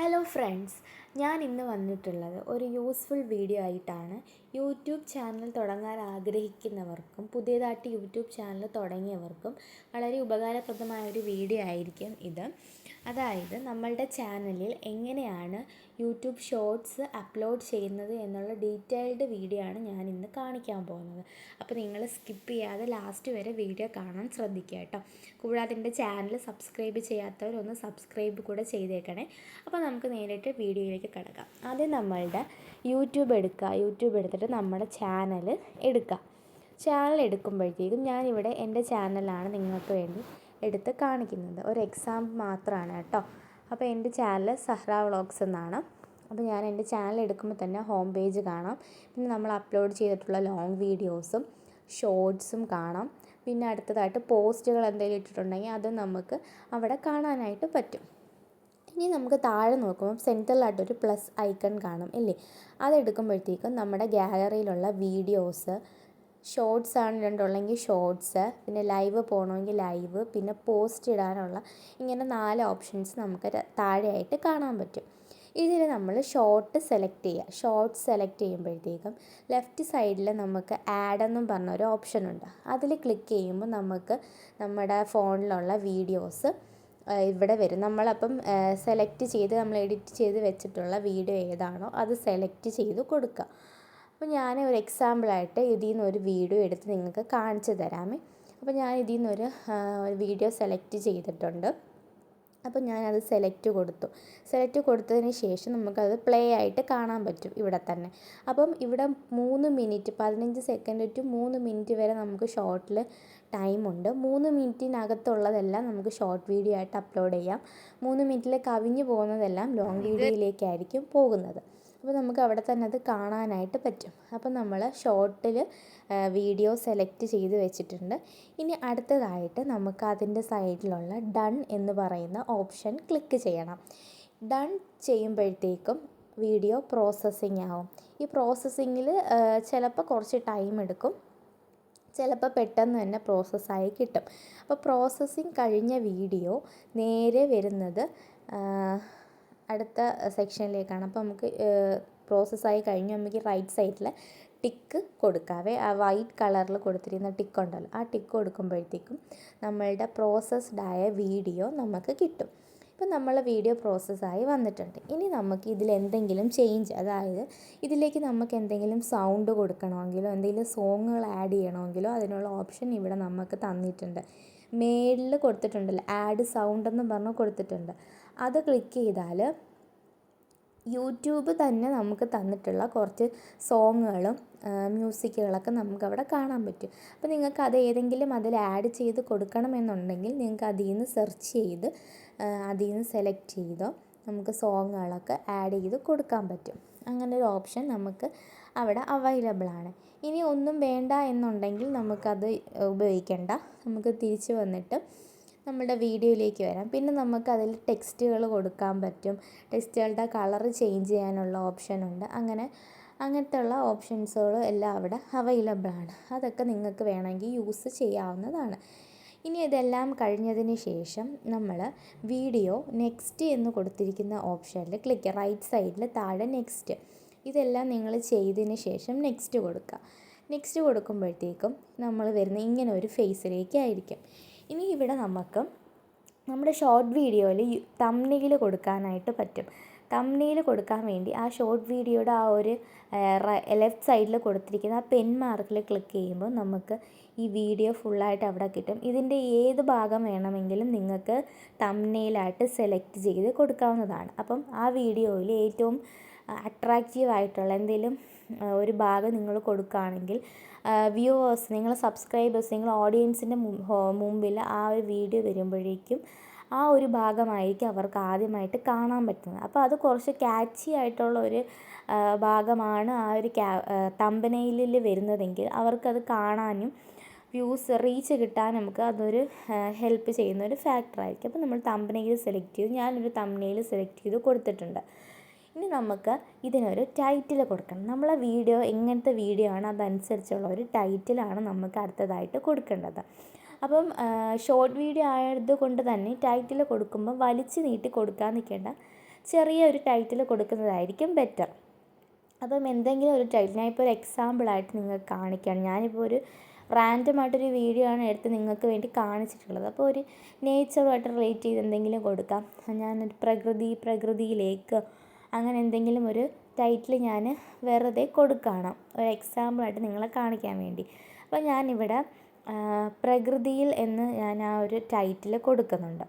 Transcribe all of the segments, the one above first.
Hello friends ഞാൻ ഇന്ന് വന്നിട്ടുള്ളത് ഒരു യൂസ്ഫുൾ വീഡിയോ ആയിട്ടാണ്. യൂട്യൂബ് ചാനൽ തുടങ്ങാൻ ആഗ്രഹിക്കുന്നവർക്കും പുതിയതായിട്ട് യൂട്യൂബ് ചാനൽ തുടങ്ങിയവർക്കും വളരെ ഉപകാരപ്രദമായ ഒരു വീഡിയോ ആയിരിക്കും ഇത്. അതായത് നമ്മളുടെ ചാനലിൽ എങ്ങനെയാണ് യൂട്യൂബ് ഷോർട്സ് അപ്ലോഡ് ചെയ്യുന്നത് എന്നുള്ള ഡീറ്റെയിൽഡ് വീഡിയോ ആണ് ഞാൻ ഇന്ന് കാണിക്കാൻ പോകുന്നത്. അപ്പോൾ നിങ്ങൾ സ്കിപ്പ് ചെയ്യാതെ ലാസ്റ്റ് വരെ വീഡിയോ കാണാൻ ശ്രദ്ധിക്കുക കേട്ടോ. കൂടാതെ എന്റെ ചാനൽ സബ്സ്ക്രൈബ് ചെയ്യാത്തവരൊന്ന് സബ്സ്ക്രൈബ് കൂടെ ചെയ്തേക്കണേ. അപ്പോൾ നമുക്ക് നേരിട്ട് വീഡിയോയിലേക്ക് കിടക്കാം. ആദ്യം നമ്മളുടെ യൂട്യൂബ് എടുക്കുക. യൂട്യൂബ് എടുത്തിട്ട് നമ്മുടെ ചാനൽ എടുക്കുക. ചാനൽ എടുക്കുമ്പോഴത്തേക്കും ഞാനിവിടെ എന്റെ ചാനലാണ് നിങ്ങൾക്ക് വേണ്ടി എടുത്ത് കാണിക്കുന്നത്. ഒരു എക്സാമ്പിൾ മാത്രമാണ് കേട്ടോ. അപ്പോൾ എന്റെ ചാനൽ സഹ്റ വ്ളോഗ്സ് എന്നാണ്. അപ്പോൾ ഞാൻ എന്റെ ചാനൽ എടുക്കുമ്പോൾ തന്നെ ഹോം പേജ് കാണാം. പിന്നെ നമ്മൾ അപ്ലോഡ് ചെയ്തിട്ടുള്ള ലോങ് വീഡിയോസും ഷോർട്സും കാണാം. പിന്നെ അടുത്തതായിട്ട് പോസ്റ്റുകൾ എന്തെങ്കിലും ഇട്ടിട്ടുണ്ടെങ്കിൽ അത് നമുക്ക് അവിടെ കാണാനായിട്ട് പറ്റും. ഇനി നമുക്ക് താഴെ നോക്കുമ്പോൾ സെന്ററിലായിട്ടൊരു പ്ലസ് ഐക്കൺ കാണും ഇല്ലേ അതെടുക്കുമ്പോഴത്തേക്കും നമ്മുടെ ഗാലറിയിലുള്ള വീഡിയോസ് ഷോർട്സ് ആണ് രണ്ടുള്ളെങ്കിൽ ഷോർട്സ് പിന്നെ ലൈവ് പോകണമെങ്കിൽ ലൈവ് പിന്നെ പോസ്റ്റ് ഇടാനുള്ള ഇങ്ങനെ നാല് ഓപ്ഷൻസ് നമുക്ക് താഴെയായിട്ട് കാണാൻ പറ്റും. ഇതിൽ നമ്മൾ ഷോർട്ട് സെലക്ട് ചെയ്യുക ഷോർട്ട് സെലക്ട് ചെയ്യുമ്പോഴത്തേക്കും ലെഫ്റ്റ് സൈഡിൽ നമുക്ക് ആഡ് എന്നും പറഞ്ഞ ഒരു ഓപ്ഷൻ ഉണ്ട്. അതിൽ ക്ലിക്ക് ചെയ്യുമ്പോൾ നമുക്ക് നമ്മുടെ ഫോണിലുള്ള വീഡിയോസ് ഇവിടെ വരും. നമ്മളപ്പം സെലക്ട് ചെയ്ത് നമ്മൾ എഡിറ്റ് ചെയ്ത് വെച്ചിട്ടുള്ള വീഡിയോ ഏതാണോ അത് സെലക്ട് ചെയ്ത് കൊടുക്കുക അപ്പോൾ ഞാൻ ഒരു എക്സാമ്പിളായിട്ട് ഇതിൽ നിന്ന് ഒരു വീഡിയോ എടുത്ത് നിങ്ങൾക്ക് കാണിച്ചു തരാമേ. അപ്പോൾ ഞാൻ ഇതിൽ നിന്നൊരു വീഡിയോ സെലക്ട് ചെയ്തിട്ടുണ്ട്. അപ്പോൾ ഞാനത് സെലക്ട് കൊടുത്തു. സെലക്ട് കൊടുത്തതിന് ശേഷം നമുക്കത് പ്ലേ ആയിട്ട് കാണാൻ പറ്റും ഇവിടെ തന്നെ. അപ്പം ഇവിടെ മൂന്ന് മിനിറ്റ് പതിനഞ്ച് സെക്കൻഡ് ടു മൂന്ന് മിനിറ്റ് വരെ നമുക്ക് ഷോർട്ടിൽ ടൈമുണ്ട് മൂന്ന് മിനിറ്റിനകത്തുള്ളതെല്ലാം നമുക്ക് ഷോർട്ട് വീഡിയോ ആയിട്ട് അപ്ലോഡ് ചെയ്യാം. മൂന്ന് മിനിറ്റിൽ കവിഞ്ഞു പോകുന്നതെല്ലാം ലോങ് വീഡിയോയിലേക്കായിരിക്കും പോകുന്നത്. അപ്പോൾ നമുക്ക് അവിടെ തന്നെ അത് കാണാനായിട്ട് പറ്റും. അപ്പോൾ നമ്മൾ ഷോർട്ടിൽ വീഡിയോ സെലക്ട് ചെയ്ത് വെച്ചിട്ടുണ്ട്. ഇനി അടുത്തതായിട്ട് നമുക്ക് അതിന്റെ സൈഡിലുള്ള ഡൺ എന്ന് പറയുന്ന ഓപ്ഷൻ ക്ലിക്ക് ചെയ്യണം. ഡൺ ചെയ്യുമ്പോഴത്തേക്കും വീഡിയോ പ്രോസസ്സിങ് ആവും. ഈ പ്രോസസ്സിങ്ങിൽ ചിലപ്പോൾ കുറച്ച് ടൈം എടുക്കും. ചിലപ്പോൾ പെട്ടെന്ന് തന്നെ പ്രോസസ്സായി കിട്ടും. അപ്പോൾ പ്രോസസ്സിങ് കഴിഞ്ഞ വീഡിയോ നേരെ വരുന്നത് അടുത്ത സെക്ഷനിലേക്കാണ് അപ്പോൾ നമുക്ക് പ്രോസസ്സായി കഴിഞ്ഞ്. നമുക്ക് റൈറ്റ് സൈഡിൽ ടിക്ക് കൊടുക്കാവേ. ആ വൈറ്റ് കളറിൽ കൊടുത്തിരിക്കുന്ന ടിക്ക് ഉണ്ടല്ലോ. ആ ടിക്ക് കൊടുക്കുമ്പോഴത്തേക്കും നമ്മളുടെ പ്രോസസ്ഡായ വീഡിയോ നമുക്ക് കിട്ടും. ഇപ്പം നമ്മൾ വീഡിയോ പ്രോസസ്സായി വന്നിട്ടുണ്ട്. ഇനി നമുക്ക് ഇതിൽ എന്തെങ്കിലും ചേഞ്ച് അതായത് ഇതിലേക്ക് നമുക്ക് എന്തെങ്കിലും സൗണ്ട് കൊടുക്കണമെങ്കിലോ എന്തെങ്കിലും സോങ്ങുകൾ ആഡ് ചെയ്യണമെങ്കിലോ അതിനുള്ള ഓപ്ഷൻ ഇവിടെ നമുക്ക് തന്നിട്ടുണ്ട്. മേളിൽ കൊടുത്തിട്ടുണ്ടല്ലോ. ആഡ് സൗണ്ട് എന്ന് പറഞ്ഞ് കൊടുത്തിട്ടുണ്ട്. അത് ക്ലിക്ക് ചെയ്താൽ യൂട്യൂബ് തന്നെ നമുക്ക് തന്നിട്ടുള്ള കുറച്ച് സോങ്ങുകളും മ്യൂസിക്കുകളൊക്കെ നമുക്കവിടെ കാണാൻ പറ്റും. അപ്പോൾ നിങ്ങൾക്ക് അത് ഏതെങ്കിലും അതിൽ ആഡ് ചെയ്ത് കൊടുക്കണമെന്നുണ്ടെങ്കിൽ നിങ്ങൾക്ക് അതിൽ നിന്ന് സെർച്ച് ചെയ്ത് അതിൽ നിന്ന് സെലക്ട് ചെയ്തോ നമുക്ക് സോങ്ങുകളൊക്കെ ആഡ് ചെയ്ത് കൊടുക്കാൻ പറ്റും. അങ്ങനെ ഒരു ഓപ്ഷൻ നമുക്ക് അവിടെ അവൈലബിൾ ആണ്. ഇനി ഒന്നും വേണ്ട എന്നുണ്ടെങ്കിൽ നമുക്കത് ഉപയോഗിക്കേണ്ട. നമുക്ക് തിരിച്ച് വന്നിട്ട് നമ്മുടെ വീഡിയോയിലേക്ക് വരാം. പിന്നെ നമുക്ക് അതിൽ ടെക്സ്റ്റുകൾ കൊടുക്കാൻ പറ്റും. ടെക്സ്റ്റുകളുടെ കളർ ചേഞ്ച് ചെയ്യാനുള്ള ഓപ്ഷനുണ്ട് അങ്ങനെ അങ്ങനത്തെ ഉള്ള ഓപ്ഷൻസുകളും എല്ലാം അവിടെ അവൈലബിൾ ആണ്. അതൊക്കെ നിങ്ങൾക്ക് വേണമെങ്കിൽ യൂസ് ചെയ്യാവുന്നതാണ്. ഇനി ഇതെല്ലാം കഴിഞ്ഞതിന് ശേഷം നമ്മൾ വീഡിയോ നെക്സ്റ്റ് എന്ന് കൊടുത്തിരിക്കുന്ന ഓപ്ഷനിൽ ക്ലിക്ക് റൈറ്റ് സൈഡിൽ താഴെ നെക്സ്റ്റ്. ഇതെല്ലാം നിങ്ങൾ ചെയ്തതിന് ശേഷം നെക്സ്റ്റ് കൊടുക്കുക. നെക്സ്റ്റ് കൊടുക്കുമ്പോഴത്തേക്കും നമ്മൾ വരുന്ന ഇങ്ങനെ ഒരു ഫേസിലേക്കായിരിക്കും ഇനി ഇവിടെ നമുക്ക് നമ്മുടെ ഷോർട്ട് വീഡിയോയിൽ തമ്മിൽ കൊടുക്കാനായിട്ട് പറ്റും. തമ്മിൽ കൊടുക്കാൻ വേണ്ടി ആ ഷോർട്ട് വീഡിയോയുടെ ആ ഒരു ലെഫ്റ്റ് സൈഡിൽ കൊടുത്തിരിക്കുന്ന ആ പെൻ മാർക്കിൽ ക്ലിക്ക് ചെയ്യുമ്പോൾ നമുക്ക് ഈ വീഡിയോ ഫുള്ളായിട്ട് അവിടെ കിട്ടും. ഇതിന്റെ ഏത് ഭാഗം വേണമെങ്കിലും നിങ്ങൾക്ക് തമ്മിലായിട്ട് സെലക്ട് ചെയ്ത് കൊടുക്കാവുന്നതാണ്. അപ്പം ആ വീഡിയോയിൽ ഏറ്റവും അട്രാക്റ്റീവ് ആയിട്ടുള്ള എന്തെങ്കിലും ഒരു ഭാഗം നിങ്ങൾ കൊടുക്കുകയാണെങ്കിൽ വ്യൂവേഴ്സ് നിങ്ങൾ സബ്സ്ക്രൈബേഴ്സ് നിങ്ങൾ ഓഡിയൻസിന്റെ മുമ്പിൽ ആ ഒരു വീഡിയോ വരുമ്പോഴേക്കും ആ ഒരു ഭാഗമായിരിക്കും അവർക്ക് ആദ്യമായിട്ട് കാണാൻ പറ്റുന്നത്. അപ്പോൾ അത് കുറച്ച് ക്യാച്ചി ആയിട്ടുള്ള ഒരു ഭാഗമാണ് ആ ഒരു ക്യാ തമ്പനയിലിൽ വരുന്നതെങ്കിൽ അവർക്കത് കാണാനും വ്യൂസ് റീച്ച് കിട്ടാൻ നമുക്ക് അതൊരു ഹെൽപ്പ് ചെയ്യുന്ന ഒരു ഫാക്ടറായിരിക്കും അപ്പോൾ നമ്മൾ തമ്പനയിൽ സെലക്ട് ചെയ്ത്. ഞാനൊരു തമ്പനയിൽ സെലക്ട് ചെയ്ത് കൊടുത്തിട്ടുണ്ട്. ഇനി നമുക്ക് ഇതിനൊരു ടൈറ്റിൽ കൊടുക്കണം. നമ്മളെ വീഡിയോ എങ്ങനത്തെ വീഡിയോ ആണ് അതനുസരിച്ചുള്ള ഒരു ടൈറ്റിലാണ് നമുക്ക് അടുത്തതായിട്ട് കൊടുക്കേണ്ടത്. അപ്പം ഷോർട്ട് വീഡിയോ ആയതുകൊണ്ട് തന്നെ ടൈറ്റിൽ കൊടുക്കുമ്പോൾ വലിച്ചു നീട്ടി കൊടുക്കാൻ നിൽക്കേണ്ട ചെറിയ ഒരു ടൈറ്റിൽ കൊടുക്കുന്നതായിരിക്കും ബെറ്റർ അപ്പം എന്തെങ്കിലും ഒരു ടൈറ്റിൽ ഞാനിപ്പോൾ ഒരു എക്സാമ്പിളായിട്ട് നിങ്ങൾക്ക് കാണിക്കുകയാണ്. ഞാനിപ്പോൾ ഒരു റാൻഡമായിട്ടൊരു വീഡിയോ ആണ് എടുത്ത് നിങ്ങൾക്ക് വേണ്ടി കാണിച്ചിട്ടുള്ളത്. അപ്പോൾ ഒരു നേച്ചറുമായിട്ട് റിലേറ്റ് ചെയ്ത് എന്തെങ്കിലും കൊടുക്കാം. ഞാനൊരു പ്രകൃതി പ്രകൃതിയിലേക്ക് അങ്ങനെ എന്തെങ്കിലും ഒരു ടൈറ്റിൽ ഞാൻ വെറുതെ കൊടുക്കുകയാണ് ഒരു എക്സാമ്പിളായിട്ട് നിങ്ങളെ കാണിക്കാൻ വേണ്ടി. അപ്പോൾ ഞാനിവിടെ പ്രകൃതിയിൽ എന്ന് ഞാൻ ആ ഒരു ടൈറ്റിൽ കൊടുക്കുന്നുണ്ട്.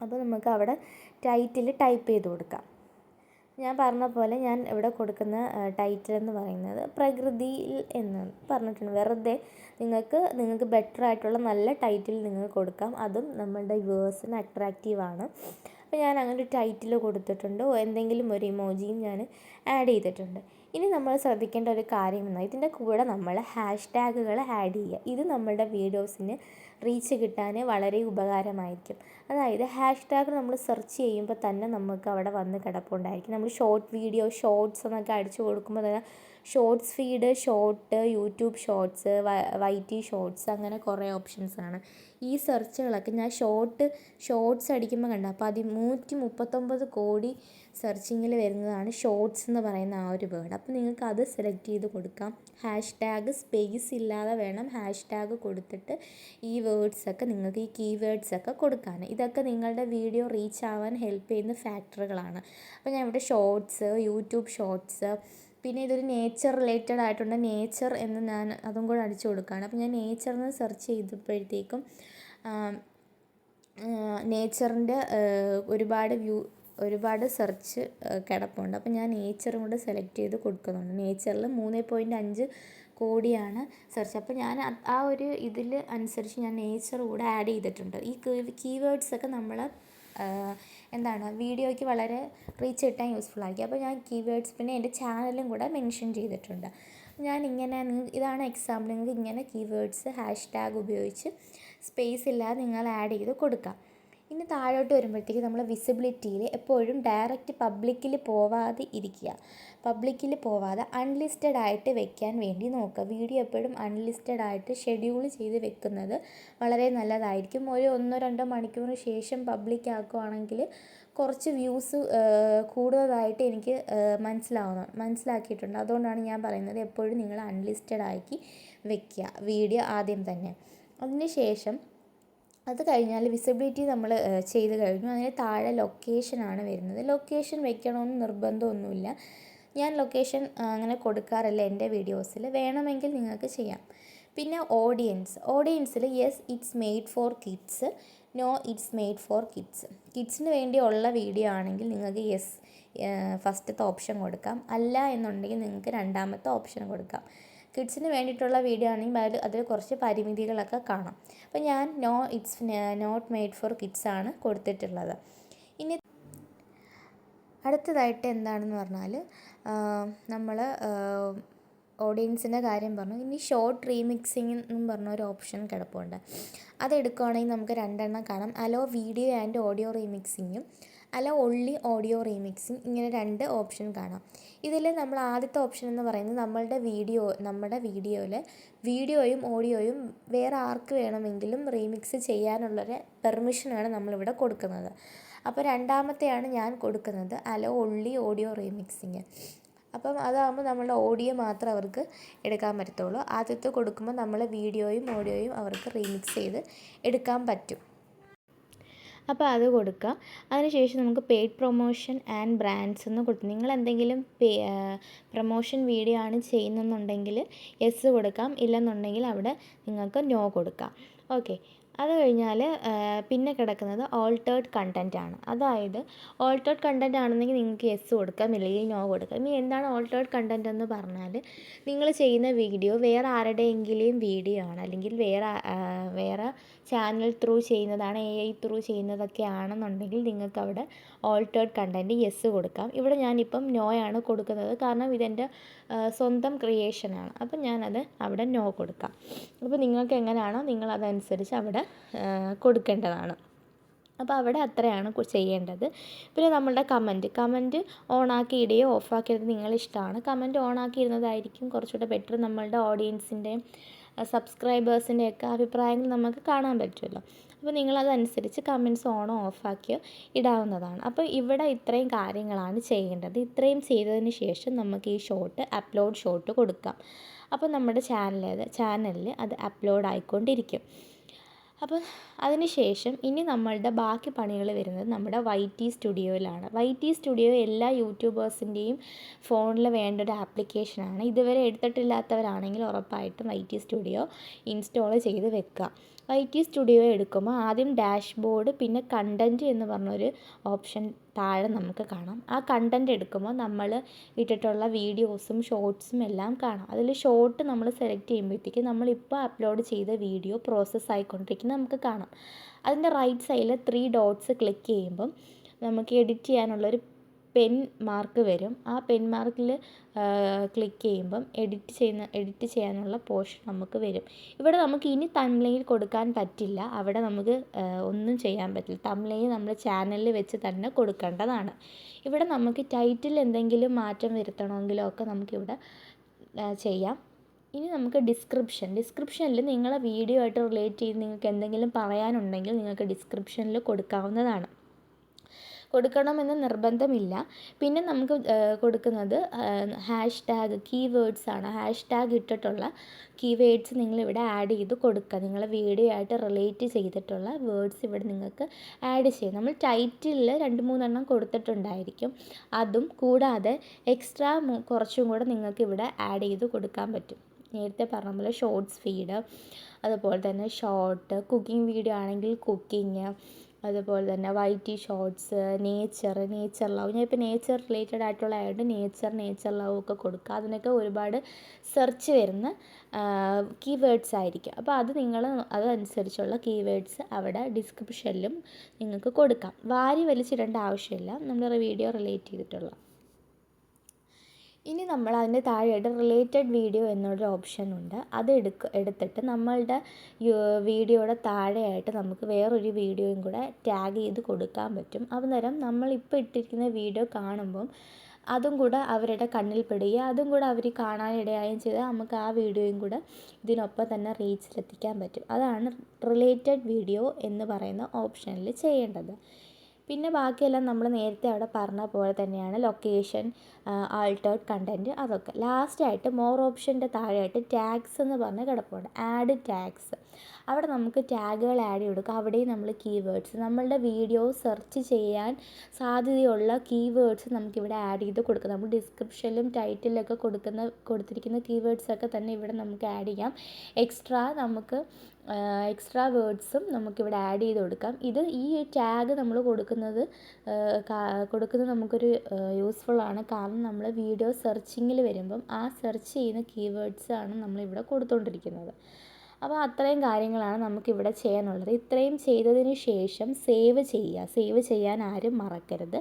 അപ്പോൾ നമുക്ക് അവിടെ ടൈറ്റിൽ ടൈപ്പ് ചെയ്ത് കൊടുക്കാം. ഞാൻ പറഞ്ഞ പോലെ ഞാൻ ഇവിടെ കൊടുക്കുന്ന ടൈറ്റിൽ എന്ന് പറയുന്നത് പ്രകൃതിയിൽ എന്ന് പറഞ്ഞിട്ടുണ്ട്. വെറുതെ നിങ്ങൾക്ക് നിങ്ങൾക്ക് ബെറ്റർ ആയിട്ടുള്ള നല്ല ടൈറ്റിൽ നിങ്ങൾക്ക് കൊടുക്കാം. അതും നമ്മളുടെ വ്യൂവേഴ്സിന് അട്രാക്റ്റീവാണ് അപ്പോൾ ഞാൻ അങ്ങനെ ഒരു ടൈറ്റിൽ കൊടുത്തിട്ടുണ്ട്. എന്തെങ്കിലും ഒരു ഇമോജിയും ഞാൻ ആഡ് ചെയ്തിട്ടുണ്ട്. ഇനി നമ്മൾ ശ്രദ്ധിക്കേണ്ട ഒരു കാര്യം എന്നാൽ ഇതിന്റെ കൂടെ നമ്മൾ ഹാഷ് ടാഗുകൾ ആഡ് ചെയ്യുക. ഇത് നമ്മളുടെ വീഡിയോസിന് റീച്ച് കിട്ടാൻ വളരെ ഉപകാരമായിരിക്കും. അതായത് ഹാഷ് ടാഗ് നമ്മൾ സെർച്ച് ചെയ്യുമ്പോൾ തന്നെ നമുക്ക് അവിടെ വന്ന് കിടപ്പുണ്ടായിരിക്കും. നമ്മൾ ഷോർട്ട് വീഡിയോ ഷോർട്സ് എന്നൊക്കെ അടിച്ചു കൊടുക്കുമ്പോൾ തന്നെ shorts feed short YouTube shorts Y T shorts അങ്ങനെ കുറേ ഓപ്ഷൻസ് ആണ്. ഈ സെർച്ചുകളൊക്കെ ഞാൻ ഷോർട്ട് ഷോർട്സ് അടിക്കുമ്പോൾ കണ്ട. പതി നൂറ്റി മുപ്പത്തൊമ്പത് കോടി സെർച്ചിങ്ങിൽ വരുന്നതാണ് ഷോർട്സ് എന്ന് പറയുന്ന ആ ഒരു വേർഡ്. അപ്പോൾ നിങ്ങൾക്ക് അത് സെലക്ട് ചെയ്ത് കൊടുക്കാം. ഹാഷ് ടാഗ് സ്പേസ് ഇല്ലാതെ വേണം ഹാഷ് ടാഗ് കൊടുത്തിട്ട് ഈ വേർഡ്സൊക്കെ നിങ്ങൾക്ക് ഈ കീവേഡ്സൊക്കെ കൊടുക്കാൻ. ഇതൊക്കെ നിങ്ങളുടെ വീഡിയോ റീച്ച് ആവാൻ ഹെൽപ്പ് ചെയ്യുന്ന ഫാക്ടറുകളാണ്. അപ്പോൾ ഞാൻ ഇവിടെ ഷോർട്സ് യൂട്യൂബ് ഷോർട്സ് പിന്നെ ഇതൊരു നേച്ചർ റിലേറ്റഡ് ആയിട്ടുണ്ട്. നേച്ചർ എന്ന് ഞാൻ അതും കൂടെ അടിച്ചു കൊടുക്കുകയാണ്. അപ്പോൾ ഞാൻ നേച്ചർ എന്ന് സെർച്ച് ചെയ്തപ്പോഴത്തേക്കും നേച്ചറിന്റെ ഒരുപാട് വ്യൂ ഒരുപാട് സെർച്ച് കിടപ്പുണ്ട്. അപ്പോൾ ഞാൻ നേച്ചറും കൂടെ സെലക്ട് ചെയ്ത് കൊടുക്കുന്നുണ്ട്. നേച്ചറിൽ മൂന്ന് പോയിന്റ് അഞ്ച് കോടിയാണ് സെർച്ച് അപ്പോൾ ഞാൻ ആ ഒരു ഇതിൽ അനുസരിച്ച് ഞാൻ നേച്ചർ കൂടെ ആഡ് ചെയ്തിട്ടുണ്ട്. ഈ കീവേഡ്സൊക്കെ നമ്മൾ എന്താണ് വീഡിയോയ്ക്ക് വളരെ റീച്ച് കിട്ടാൻ യൂസ്ഫുൾ ആക്കി അപ്പോൾ ഞാൻ കീവേഡ്സ് പിന്നെ എന്റെ ചാനലും കൂടെ മെൻഷൻ ചെയ്തിട്ടുണ്ട്. ഞാൻ ഇങ്ങനെ ഇതാണ് എക്സാമ്പിൾ നിങ്ങൾക്ക് ഇങ്ങനെ കീവേഡ്സ് ഹാഷ്ടാഗ് ഉപയോഗിച്ച് സ്പേസ് ഇല്ലാതെ നിങ്ങൾ ആഡ് ചെയ്ത് കൊടുക്കാം. ഇനി താഴോട്ട് വരുമ്പോഴത്തേക്ക് നമ്മൾ വിസിബിലിറ്റിയിൽ എപ്പോഴും ഡയറക്റ്റ് പബ്ലിക്കിൽ പോവാതെ ഇരിക്കുക. പബ്ലിക്കിൽ പോവാതെ അൺലിസ്റ്റഡ് ആയിട്ട് വെക്കാൻ വേണ്ടി നോക്കുക. വീഡിയോ എപ്പോഴും അൺലിസ്റ്റഡ് ആയിട്ട് ഷെഡ്യൂൾ ചെയ്ത് വെക്കുന്നത് വളരെ നല്ലതായിരിക്കും. ഒരു ഒന്നോ രണ്ടോ മണിക്കൂറിന് ശേഷം പബ്ലിക് ആക്കുവാണെങ്കിൽ കുറച്ച് വ്യൂസ് കൂടുതലായിട്ട് എനിക്ക് മനസ്സിലാവുന്നു മനസ്സിലാക്കിയിട്ടുണ്ട്. അതുകൊണ്ടാണ് ഞാൻ പറയുന്നത് എപ്പോഴും നിങ്ങൾ അൺലിസ്റ്റഡ് ആക്കി വെക്കുക. വീഡിയോ ആദ്യം തന്നെ. അതിന് ശേഷം അത് കഴിഞ്ഞാൽ വിസിബിലിറ്റി നമ്മൾ ചെയ്ത് കഴിഞ്ഞു. അതിന് താഴെ ലൊക്കേഷനാണ് വരുന്നത്. ലൊക്കേഷൻ വെക്കണമെന്ന് നിർബന്ധമൊന്നുമില്ല. ഞാൻ ലൊക്കേഷൻ അങ്ങനെ കൊടുക്കാറില്ല എന്റെ വീഡിയോസിൽ വേണമെങ്കിൽ നിങ്ങൾക്ക് ചെയ്യാം. പിന്നെ audience ഓഡിയൻസിൽ yes it's made for kids no it's made for kids കിഡ്സിന് വേണ്ടിയുള്ള വീഡിയോ ആണെങ്കിൽ നിങ്ങൾക്ക് യെസ് ഫസ്റ്റത്തെ ഓപ്ഷൻ കൊടുക്കാം. അല്ല എന്നുണ്ടെങ്കിൽ നിങ്ങൾക്ക് രണ്ടാമത്തെ ഓപ്ഷൻ കൊടുക്കാം. കിഡ്സിന് വേണ്ടിയിട്ടുള്ള വീഡിയോ ആണെങ്കിൽ അതിൽ അതിൽ കുറച്ച് പരിമിതികളൊക്കെ കാണാം. അപ്പോൾ ഞാൻ no it's not made for kids ആണ് കൊടുത്തിട്ടുള്ളത്. ഇനി അടുത്തതായിട്ട് എന്താണെന്ന് പറഞ്ഞാൽ നമ്മൾ ഓഡിയൻസിന്റെ കാര്യം പറഞ്ഞു. ഇനി ഷോർട്ട് റീമിക്സിംഗ് എന്നും പറഞ്ഞ ഒരു ഓപ്ഷൻ കിടപ്പുണ്ട്. അതെടുക്കുകയാണെങ്കിൽ നമുക്ക് രണ്ടെണ്ണം കാണാം. അലോ വീഡിയോ ആൻഡ് ഓഡിയോ റീമിക്സിങ്ങും. അല്ല ഒള്ളി ഓഡിയോ റീമിക്സിങ് ഇങ്ങനെ രണ്ട് ഓപ്ഷൻ കാണാം. ഇതിൽ നമ്മൾ ആദ്യത്തെ ഓപ്ഷൻ എന്ന് പറയുന്നത് നമ്മളുടെ വീഡിയോ നമ്മുടെ വീഡിയോയിൽ വീഡിയോയും ഓഡിയോയും വേറെ ആർക്ക് വേണമെങ്കിലും റീമിക്സ് ചെയ്യാനുള്ളൊരു പെർമിഷനാണ് നമ്മളിവിടെ കൊടുക്കുന്നത്. അപ്പോൾ രണ്ടാമത്തെയാണ് ഞാൻ കൊടുക്കുന്നത് അലോ ഒള്ളി ഓഡിയോ റീമിക്സിങ് അപ്പം അതാകുമ്പോൾ നമ്മളുടെ ഓഡിയോ മാത്രം അവർക്ക് എടുക്കാൻ പറ്റത്തുള്ളൂ. ആദ്യത്തെ കൊടുക്കുമ്പോൾ നമ്മൾ വീഡിയോയും ഓഡിയോയും അവർക്ക് റീമിക്സ് ചെയ്ത് എടുക്കാൻ പറ്റും. അപ്പോൾ അത് കൊടുക്കുക അതിനുശേഷം നമുക്ക് പെയ്ഡ് പ്രൊമോഷൻ ആൻഡ് ബ്രാൻഡ്സ് എന്ന് കൊടുക്കും നിങ്ങൾ എന്തെങ്കിലും പ്രൊമോഷൻ വീഡിയോ ആണ് ചെയ്യുന്നെന്നുണ്ടെങ്കിൽ യെസ് കൊടുക്കാം. ഇല്ലെന്നുണ്ടെങ്കിൽ അവിടെ നിങ്ങൾക്ക് നോ കൊടുക്കാം. ഓക്കെ അത് കഴിഞ്ഞാൽ പിന്നെ കിടക്കുന്നത് ഓൾട്ടേർഡ് കണ്ടന്റ് ആണ്. അതായത് ഓൾട്ടേർഡ് കണ്ടന്റ് ആണെന്നെങ്കിൽ നിങ്ങൾക്ക് യെസ് കൊടുക്കാം ഇല്ലെങ്കിൽ നോ കൊടുക്കാം. ഇനി എന്താണ് ഓൾട്ടേർഡ് കണ്ടന്റ് എന്ന് പറഞ്ഞാൽ നിങ്ങൾ ചെയ്യുന്ന വീഡിയോ വേറെ ആരുടെയെങ്കിലും വീഡിയോ ആണ്. അല്ലെങ്കിൽ വേറെ വേറെ ചാനൽ ത്രൂ ചെയ്യുന്നതാണ് എ ഐ ത്രൂ ചെയ്യുന്നതൊക്കെ ആണെന്നുണ്ടെങ്കിൽ നിങ്ങൾക്ക് അവിടെ ഓൾട്ടേർഡ് കണ്ടന്റ് യെസ് കൊടുക്കാം. ഇവിടെ ഞാനിപ്പം നോ ആണ് കൊടുക്കുന്നത്. കാരണം ഇതെന്റെ സ്വന്തം ക്രിയേഷനാണ് അപ്പം ഞാനത് അവിടെ നോ കൊടുക്കാം. അപ്പോൾ നിങ്ങൾക്ക് എങ്ങനെയാണോ നിങ്ങൾ അതനുസരിച്ച് അവിടെ കൊടുക്കേണ്ടതാണ്. അപ്പോൾ അവിടെ അത്രയാണ് ചെയ്യേണ്ടത്. പിന്നെ നമ്മളുടെ കമന്റ് കമന്റ് ഓണാക്കി ഇടുകയോ ഓഫാക്കി ഇടുന്നത് നിങ്ങളിഷ്ടമാണ്. കമന്റ് ഓണാക്കി ഇരുന്നതായിരിക്കും കുറച്ചുകൂടെ ബെറ്റർ നമ്മളുടെ ഓഡിയൻസിന്റെയും സബ്സ്ക്രൈബേഴ്സിന്റെയൊക്കെ അഭിപ്രായങ്ങൾ നമുക്ക് കാണാൻ പറ്റുമല്ലോ. അപ്പോൾ നിങ്ങളതനുസരിച്ച് കമന്റ്സ് ഓണോ ഓഫാക്കിയോ ഇടാവുന്നതാണ്. അപ്പോൾ ഇവിടെ ഇത്രയും കാര്യങ്ങളാണ് ചെയ്യേണ്ടത്. ഇത്രയും ചെയ്തതിന് ശേഷം നമുക്ക് ഈ ഷോട്ട് അപ്ലോഡ് ഷോട്ട് കൊടുക്കാം. അപ്പോൾ നമ്മുടെ ചാനൽ ചാനലിൽ അത് അപ്ലോഡ് ആയിക്കൊണ്ടിരിക്കും. അപ്പോൾ അതിനുശേഷം ഇനി നമ്മളുടെ ബാക്കി പണികൾ വരുന്നത് നമ്മുടെ വൈ ടി സ്റ്റുഡിയോയിലാണ്. വൈ ടി സ്റ്റുഡിയോ എല്ലാ യൂട്യൂബേഴ്സിന്റെയും ഫോണിൽ വേണ്ട ഒരു ആപ്ലിക്കേഷനാണ്. ഇതുവരെ എടുത്തിട്ടില്ലാത്തവരാണെങ്കിൽ ഉറപ്പായിട്ടും വൈ ടി സ്റ്റുഡിയോ ഇൻസ്റ്റാൾ ചെയ്ത് വെക്കുക. വൈ ടി സ്റ്റുഡിയോ എടുക്കുമ്പോൾ ആദ്യം ഡാഷ്ബോർഡ് പിന്നെ കണ്ടന്റ് എന്ന് പറഞ്ഞൊരു ഓപ്ഷൻ താഴെ നമുക്ക് കാണാം. ആ കണ്ടന്റ് എടുക്കുമ്പോൾ നമ്മൾ ഇട്ടിട്ടുള്ള വീഡിയോസും ഷോർട്സും എല്ലാം കാണാം. അതിൽ ഷോർട്ട് നമ്മൾ സെലക്ട് ചെയ്യുമ്പോഴത്തേക്ക് നമ്മളിപ്പോൾ അപ്ലോഡ് ചെയ്ത വീഡിയോ പ്രോസസ്സ് ആയിക്കൊണ്ടിരിക്കുന്നത് നമുക്ക് കാണാം. അതിന്റെ റൈറ്റ് സൈഡിൽ ത്രീ ഡോട്ട്സ് ക്ലിക്ക് ചെയ്യുമ്പം നമുക്ക് എഡിറ്റ് ചെയ്യാനുള്ളൊരു പെൻ മാർക്ക് വരും. ആ പെൻ മാർക്കിൽ ക്ലിക്ക് ചെയ്യുമ്പം എഡിറ്റ് ചെയ്യുന്ന എഡിറ്റ് ചെയ്യാനുള്ള പോർഷൻ നമുക്ക് വരും. ഇവിടെ നമുക്ക് ഇനി തംബ്നെയിൽ കൊടുക്കാൻ പറ്റില്ല. അവിടെ നമുക്ക് ഒന്നും ചെയ്യാൻ പറ്റില്ല. തംബ്നെയിൽ നമ്മൾ ചാനലിൽ വെച്ച് തന്നെ കൊടുക്കേണ്ടതാണ്. ഇവിടെ നമുക്ക് ടൈറ്റിൽ എന്തെങ്കിലും മാറ്റം വരുത്തണമെങ്കിലോ ഒക്കെ നമുക്കിവിടെ ചെയ്യാം. ഇനി നമുക്ക് ഡിസ്ക്രിപ്ഷൻ ഡിസ്ക്രിപ്ഷനിൽ നിങ്ങളെ വീഡിയോ ആയിട്ട് റിലേറ്റ് ചെയ്ത് നിങ്ങൾക്ക് എന്തെങ്കിലും പറയാനുണ്ടെങ്കിൽ നിങ്ങൾക്ക് ഡിസ്ക്രിപ്ഷനിൽ കൊടുക്കാവുന്നതാണ്. കൊടുക്കണമെന്ന് നിർബന്ധമില്ല. പിന്നെ നമുക്ക് കൊടുക്കുന്നത് ഹാഷ് ടാഗ് കീവേഡ്സ് ആണ്. ഹാഷ് ടാഗ് ഇട്ടിട്ടുള്ള കീവേഡ്സ് നിങ്ങളിവിടെ ആഡ് ചെയ്ത് കൊടുക്കുക. നിങ്ങളെ വീഡിയോ ആയിട്ട് റിലേറ്റ് ചെയ്തിട്ടുള്ള വേർഡ്സ് ഇവിടെ നിങ്ങൾക്ക് ആഡ് ചെയ്യും. നമ്മൾ ടൈറ്റിലിൽ രണ്ട് മൂന്നെണ്ണം കൊടുത്തിട്ടുണ്ടായിരിക്കും. അതും കൂടാതെ എക്സ്ട്രാ കുറച്ചും കൂടെ നിങ്ങൾക്ക് ഇവിടെ ആഡ് ചെയ്ത് കൊടുക്കാൻ പറ്റും. നേരത്തെ പറഞ്ഞ പോലെ ഷോർട്സ് ഫീഡ് അതുപോലെ തന്നെ ഷോർട്ട് കുക്കിംഗ് വീഡിയോ ആണെങ്കിൽ കുക്കിംഗ് അതുപോലെ തന്നെ YT shorts nature nature love ഞാൻ ഇപ്പോൾ നേച്ചർ റിലേറ്റഡ് ആയിട്ടുള്ള ആയതുകൊണ്ട് നേച്ചർ നേച്ചർ ലവ് ഒക്കെ കൊടുക്കുക. അതിനൊക്കെ ഒരുപാട് സെർച്ച് വരുന്ന കീവേഡ്സ് ആയിരിക്കും. അപ്പോൾ അത് നിങ്ങൾ അതനുസരിച്ചുള്ള കീവേഡ്സ് അവിടെ ഡിസ്ക്രിപ്ഷനിലും നിങ്ങൾക്ക് കൊടുക്കാം. വാരി വലിച്ചിടേണ്ട ആവശ്യമില്ല. നമ്മുടെ വീഡിയോ റിലേറ്റ് ചെയ്തിട്ടുള്ള ഇനി നമ്മൾ അതിന്റെ താഴെയായിട്ട് റിലേറ്റഡ് വീഡിയോ എന്നൊരു ഓപ്ഷൻ ഉണ്ട്. അത് എടുക്ക എടുത്തിട്ട് നമ്മളുടെ വീഡിയോയുടെ താഴെയായിട്ട് നമുക്ക് വേറൊരു വീഡിയോയും കൂടെ ടാഗ് ചെയ്ത് കൊടുക്കാൻ പറ്റും. അന്നേരം നമ്മളിപ്പോൾ ഇട്ടിരിക്കുന്ന വീഡിയോ കാണുമ്പം അതും കൂടെ അവരുടെ കണ്ണിൽ പെടുകയും അതും കൂടെ അവർ കാണാനിടയായും ചെയ്താൽ നമുക്ക് ആ വീഡിയോയും കൂടെ ഇതിനൊപ്പം തന്നെ റീച്ചിലെത്തിക്കാൻ പറ്റും. അതാണ് റിലേറ്റഡ് വീഡിയോ എന്ന് പറയുന്ന ഓപ്ഷനിൽ ചെയ്യേണ്ടത്. പിന്നെ ബാക്കിയെല്ലാം നമ്മൾ നേരത്തെ അവിടെ പറഞ്ഞ പോലെ തന്നെയാണ് ലൊക്കേഷൻ ആൾട്ടേർഡ് കണ്ടന്റ് അതൊക്കെ. ലാസ്റ്റായിട്ട് മോർ ഓപ്ഷന്റെ താഴെയായിട്ട് ടാഗ്സ് എന്ന് പറഞ്ഞ കിടപ്പുണ്ട്. ആഡ് ടാഗ്സ് അവിടെ നമുക്ക് ടാഗുകൾ ആഡ് ചെയ്ത് അവിടെയും നമ്മൾ കീവേഡ്സ് നമ്മളുടെ വീഡിയോ സെർച്ച് ചെയ്യാൻ സാധ്യതയുള്ള കീവേഡ്സ് നമുക്കിവിടെ ആഡ് ചെയ്ത് കൊടുക്കാം. നമ്മൾ ഡിസ്ക്രിപ്ഷനിലും ടൈറ്റിലൊക്കെ കൊടുക്കുന്ന കൊടുത്തിരിക്കുന്ന കീവേഡ്സൊക്കെ തന്നെ ഇവിടെ നമുക്ക് ആഡ് ചെയ്യാം. എക്സ്ട്രാ നമുക്ക് എക്സ്ട്രാ വേർഡ്സും നമുക്കിവിടെ ആഡ് ചെയ്ത് കൊടുക്കാം. ഇത് ഈ ടാഗ് നമ്മൾ കൊടുക്കുന്നത് കൊടുക്കുന്നത് നമുക്കൊരു യൂസ്ഫുള്ളാണ് കാരണം നമ്മൾ വീഡിയോ സെർച്ചിങ്ങിൽ വരുമ്പം ആ സെർച്ച് ചെയ്യുന്ന കീവേഡ്സ് ആണ് നമ്മളിവിടെ കൊടുത്തുകൊണ്ടിരിക്കുന്നത് അപ്പോൾ അത്രയും കാര്യങ്ങളാണ് നമുക്കിവിടെ ചെയ്യാനുള്ളത്. ഇത്രയും ചെയ്തതിന് ശേഷം സേവ് ചെയ്യുക. സേവ് ചെയ്യാൻ ആരും മറക്കരുത്.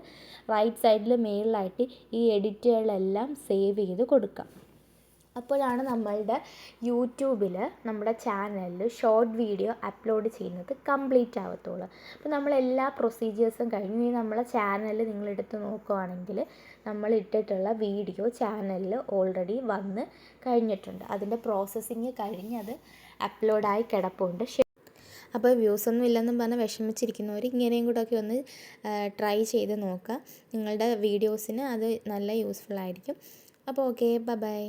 റൈറ്റ് സൈഡിൽ മേളിലായിട്ട് ഈ എഡിറ്റുകളെല്ലാം സേവ് ചെയ്ത് കൊടുക്കാം. അപ്പോഴാണ് നമ്മളുടെ യൂട്യൂബിൽ നമ്മുടെ ചാനലിൽ ഷോർട്ട് വീഡിയോ അപ്ലോഡ് ചെയ്യുന്നത് കംപ്ലീറ്റ് ആവത്തുള്ളൂ. അപ്പോൾ നമ്മൾ എല്ലാ പ്രൊസീജിയേഴ്സും കഴിഞ്ഞ്. ഇനി നമ്മളെ ചാനൽ നിങ്ങളെടുത്ത് നോക്കുകയാണെങ്കിൽ നമ്മൾ ഇട്ടിട്ടുള്ള വീഡിയോ ചാനലിൽ ഓൾറെഡി വന്ന് കഴിഞ്ഞിട്ടുണ്ട്. അതിന്റെ പ്രോസസ്സിങ് കഴിഞ്ഞ് അത് അപ്ലോഡായി കിടപ്പുണ്ട്. അപ്പോൾ വ്യൂസ് ഒന്നും ഇല്ലെന്നും പറഞ്ഞ് വിഷമിച്ചിരിക്കുന്നവർ ഇങ്ങനെയും കൂടെ ഒക്കെ ഒന്ന് ട്രൈ ചെയ്ത് നോക്കുക. നിങ്ങളുടെ വീഡിയോസിന് അത് നല്ല യൂസ്ഫുൾ ആയിരിക്കും. അപ്പോൾ ഓക്കെ ബൈ.